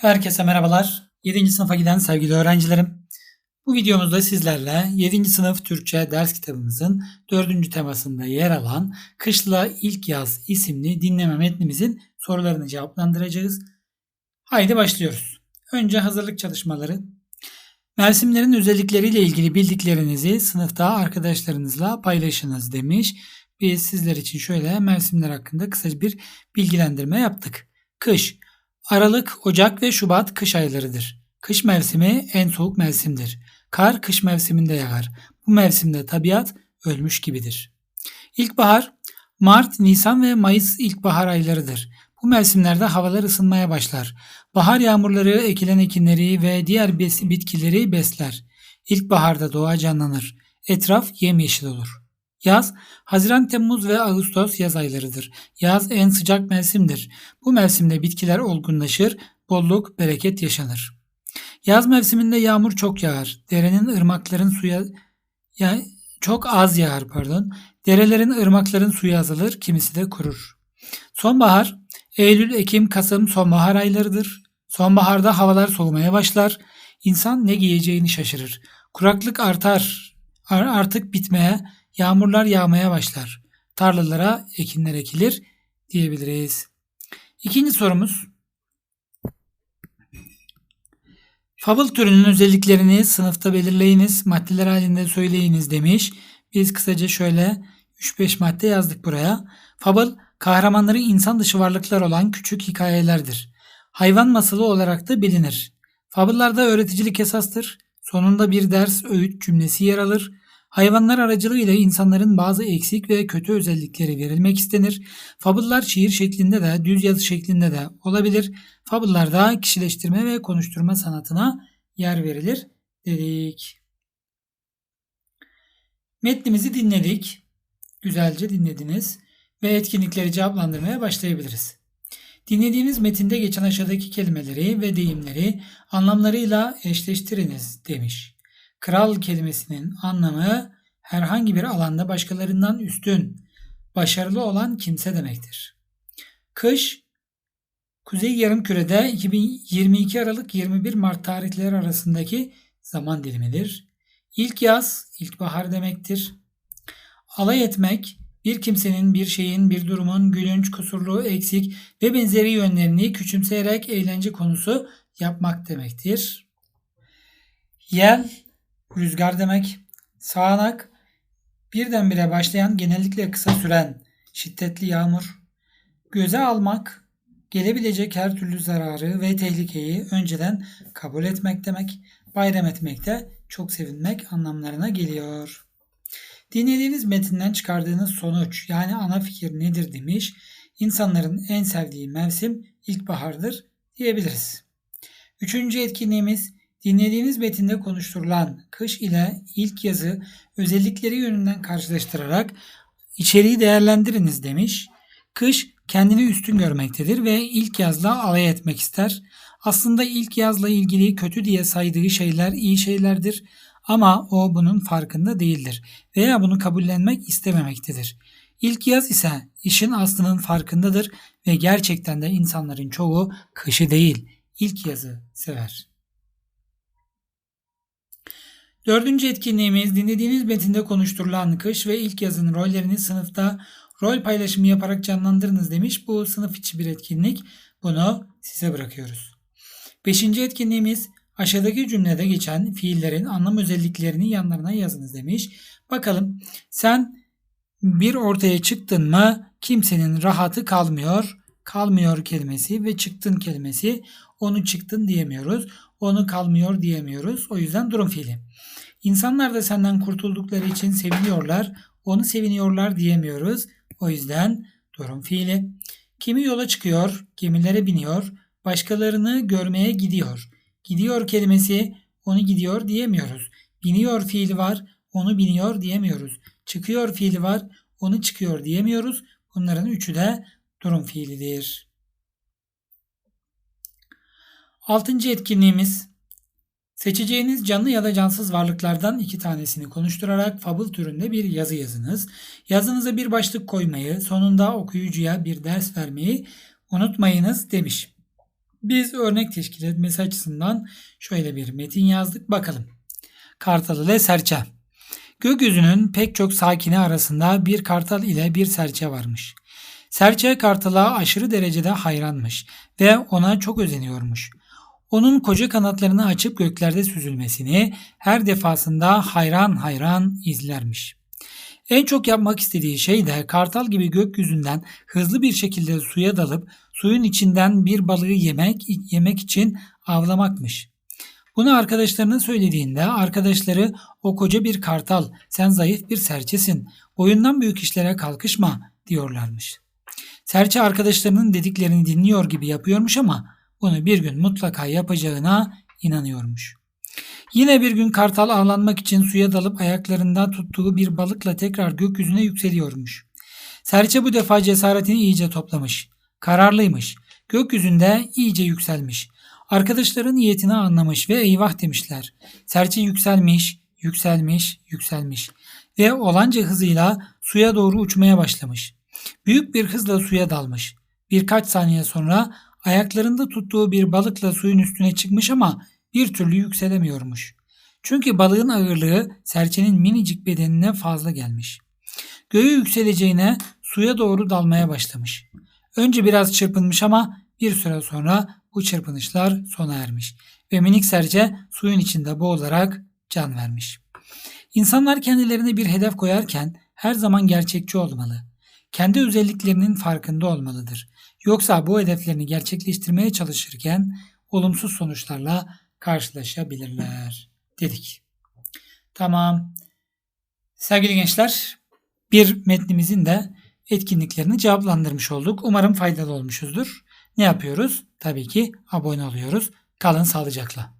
Herkese merhabalar. 7. sınıfa giden sevgili öğrencilerim. Bu videomuzda sizlerle 7. sınıf Türkçe ders kitabımızın 4. temasında yer alan Kışla İlk Yaz isimli dinleme metnimizin sorularını cevaplandıracağız. Haydi başlıyoruz. Önce hazırlık çalışmaları. Mevsimlerin özellikleriyle ilgili bildiklerinizi sınıfta arkadaşlarınızla paylaşınız demiş. Biz sizler için şöyle mevsimler hakkında kısaca bir bilgilendirme yaptık. Kış, Aralık, Ocak ve Şubat kış aylarıdır. Kış mevsimi en soğuk mevsimdir. Kar kış mevsiminde yağar. Bu mevsimde tabiat ölmüş gibidir. İlkbahar, Mart, Nisan ve Mayıs ilkbahar aylarıdır. Bu mevsimlerde havalar ısınmaya başlar. Bahar yağmurları ekilen ekinleri ve diğer bitkileri besler. İlkbaharda doğa canlanır. Etraf yemyeşil olur. Yaz, Haziran, Temmuz ve Ağustos yaz aylarıdır. Yaz en sıcak mevsimdir. Bu mevsimde bitkiler olgunlaşır, bolluk, bereket yaşanır. Yaz mevsiminde yağmur çok yağar. Derenin, ırmakların suya ya çok az yağar pardon. Derelerin, ırmakların suyu azalır, kimisi de kurur. Sonbahar, Eylül, Ekim, Kasım sonbahar aylarıdır. Sonbaharda havalar soğumaya başlar. İnsan ne giyeceğini şaşırır. Kuraklık artar, ar- artık bitmeye, yağmurlar yağmaya başlar. Tarlalara ekinler ekilir diyebiliriz. İkinci sorumuz. Fable türünün özelliklerini sınıfta belirleyiniz, maddeler halinde söyleyiniz demiş. Biz kısaca şöyle 3-5 madde yazdık buraya. Fable, kahramanları insan dışı varlıklar olan küçük hikayelerdir. Hayvan masalı olarak da bilinir. Fable'larda öğreticilik esastır. Sonunda bir ders, öğüt cümlesi yer alır. Hayvanlar aracılığıyla insanların bazı eksik ve kötü özellikleri verilmek istenir. Fable'lar şiir şeklinde de düz yazı şeklinde de olabilir. Fable'larda kişileştirme ve konuşturma sanatına yer verilir dedik. Metnimizi dinledik. Güzelce dinlediniz ve etkinlikleri cevaplandırmaya başlayabiliriz. Dinlediğiniz metinde geçen aşağıdaki kelimeleri ve deyimleri anlamlarıyla eşleştiriniz demiş. Kral kelimesinin anlamı herhangi bir alanda başkalarından üstün, başarılı olan kimse demektir. Kış, Kuzey Yarımküre'de 2022 Aralık 21 Mart tarihleri arasındaki zaman dilimidir. İlk yaz, ilkbahar demektir. Alay etmek, bir kimsenin, bir şeyin, bir durumun gülünç, kusurlu, eksik ve benzeri yönlerini küçümseyerek eğlence konusu yapmak demektir. Yel, rüzgar demek. Sağanak, birdenbire başlayan genellikle kısa süren şiddetli yağmur. Göze almak, gelebilecek her türlü zararı ve tehlikeyi önceden kabul etmek demek. Bayram etmek de çok sevinmek anlamlarına geliyor. Dinlediğiniz metinden çıkardığınız sonuç yani ana fikir nedir demiş. İnsanların en sevdiği mevsim ilkbahardır diyebiliriz. Üçüncü etkinliğimiz dinlediğiniz metinde konuşturulan kış ile ilk yazı özellikleri yönünden karşılaştırarak içeriği değerlendiriniz demiş. Kış kendini üstün görmektedir ve ilk yazla alay etmek ister. Aslında ilk yazla ilgili kötü diye saydığı şeyler iyi şeylerdir ama o bunun farkında değildir veya bunu kabullenmek istememektedir. İlk yaz ise işin aslının farkındadır ve gerçekten de insanların çoğu kışı değil, ilk yazı sever. Dördüncü etkinliğimiz dinlediğiniz metinde konuşturulan kış ve ilk yazın rollerini sınıfta rol paylaşımı yaparak canlandırınız demiş. Bu sınıf içi bir etkinlik. Bunu size bırakıyoruz. Beşinci etkinliğimiz aşağıdaki cümlede geçen fiillerin anlam özelliklerini yanlarına yazınız demiş. Bakalım sen bir ortaya çıktın mı kimsenin rahatı kalmıyor. Kalmıyor kelimesi ve çıktın kelimesi onu çıktın diyemiyoruz. Onu kalmıyor diyemiyoruz. O yüzden durum fiili. İnsanlar da senden kurtuldukları için seviniyorlar. Onu seviniyorlar diyemiyoruz. O yüzden durum fiili. Kimi yola çıkıyor, gemilere biniyor, başkalarını görmeye gidiyor. Gidiyor kelimesi onu gidiyor diyemiyoruz. Biniyor fiili var, onu biniyor diyemiyoruz. Çıkıyor fiili var, onu çıkıyor diyemiyoruz. Bunların üçü de durum fiilidir. Altıncı etkinliğimiz Seçeceğiniz canlı ya da cansız varlıklardan iki tanesini konuşturarak fabıl türünde bir yazı yazınız. Yazınıza bir başlık koymayı, sonunda okuyucuya bir ders vermeyi unutmayınız demiş. biz örnek teşkil etmesi açısından şöyle bir metin yazdık. Bakalım. Kartal ile serçe. Gökyüzünün pek çok sakini arasında bir kartal ile bir serçe varmış. Serçe kartala aşırı derecede hayranmış ve ona çok özeniyormuş. Onun koca kanatlarını açıp göklerde süzülmesini her defasında hayran hayran izlermiş. En çok yapmak istediği şey de kartal gibi gökyüzünden hızlı bir şekilde suya dalıp suyun içinden bir balığı yemek yemek için avlamakmış. Bunu arkadaşlarına söylediğinde arkadaşları o koca bir kartal, sen zayıf bir serçesin, boyundan büyük işlere kalkışma diyorlarmış. Serçe arkadaşlarının dediklerini dinliyor gibi yapıyormuş ama bunu bir gün mutlaka yapacağına inanıyormuş. Yine bir gün kartal avlanmak için suya dalıp ayaklarında tuttuğu bir balıkla tekrar gökyüzüne yükseliyormuş. Serçe bu defa cesaretini iyice toplamış. Kararlıymış. Gökyüzünde iyice yükselmiş. Arkadaşların niyetini anlamış ve eyvah demişler. Serçe yükselmiş, yükselmiş, yükselmiş ve olanca hızıyla suya doğru uçmaya başlamış. Büyük bir hızla suya dalmış. Birkaç saniye sonra ayaklarında tuttuğu bir balıkla suyun üstüne çıkmış ama bir türlü yükselemiyormuş. Çünkü balığın ağırlığı serçenin minicik bedenine fazla gelmiş. Göğe yükseleceğine suya doğru dalmaya başlamış. Önce biraz çırpınmış ama bir süre sonra bu çırpınışlar sona ermiş ve minik serçe suyun içinde boğularak can vermiş. İnsanlar kendilerine bir hedef koyarken her zaman gerçekçi olmalı. Kendi özelliklerinin farkında olmalıdır. Yoksa bu hedeflerini gerçekleştirmeye çalışırken olumsuz sonuçlarla karşılaşabilirler dedik. Tamam. Sevgili gençler, bir metnimizin de etkinliklerini cevaplandırmış olduk. Umarım faydalı olmuşuzdur. Ne yapıyoruz? Tabii ki abone oluyoruz. Kalın sağlıcakla.